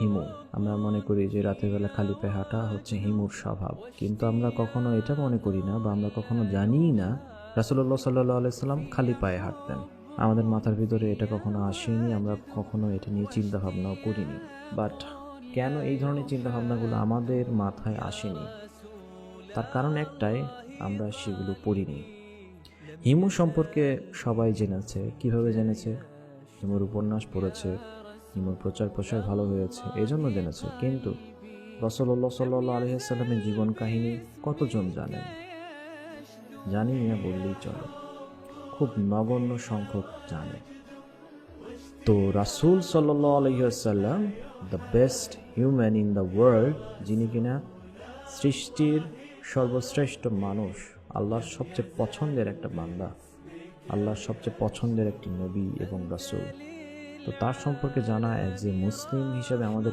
হিমু। আমরা মনে করি যে রাতের বেলা খালি পায়ে হাঁটা হচ্ছে হিমুর স্বভাব। কিন্তু আমরা কখনো এটা মনে করি না বা আমরা কখনো জানিই না রাসুল্লাহ সাল্লাহ আলাইসাল্লাম খালি পায়ে হাঁটতেন। আমাদের মাথার ভিতরে এটা কখনো আসেনি, আমরা কখনো এটা নিয়ে চিন্তা ভাবনাও করিনি। বাট কেন এই ধরনের চিন্তা ভাবনাগুলো আমাদের মাথায় আসেনি? তার কারণ একটাই, আমরা সেগুলো পড়িনি। হিমু সম্পর্কে সবাই জেনেছে। কীভাবে জেনেছে? হিমুর উপন্যাস পড়েছে। হিমুর প্রচার প্রসার ভালো হয়েছে, এজন্য জেনেছে। কিন্তু রসল্লা সাল্লাহ আলহিহাস্লামের জীবন কাহিনী কতজন জানেন? জানি না, বললেই চলে। খুব নগণ্য সংখ্যক জানে। তো রাসুল সাল্লাহ আলহিহাসাল্লাম the best human in the world যিনি কিনা সৃষ্টির সর্বশ্রেষ্ঠ মানুষ, আল্লাহর সবচেয়ে পছন্দের একটা বান্দা, আল্লাহর সবচেয়ে পছন্দের একটি নবী এবং রাসূল। তো তার সম্পর্কে জানা যে মুসলিম হিসেবে আমাদের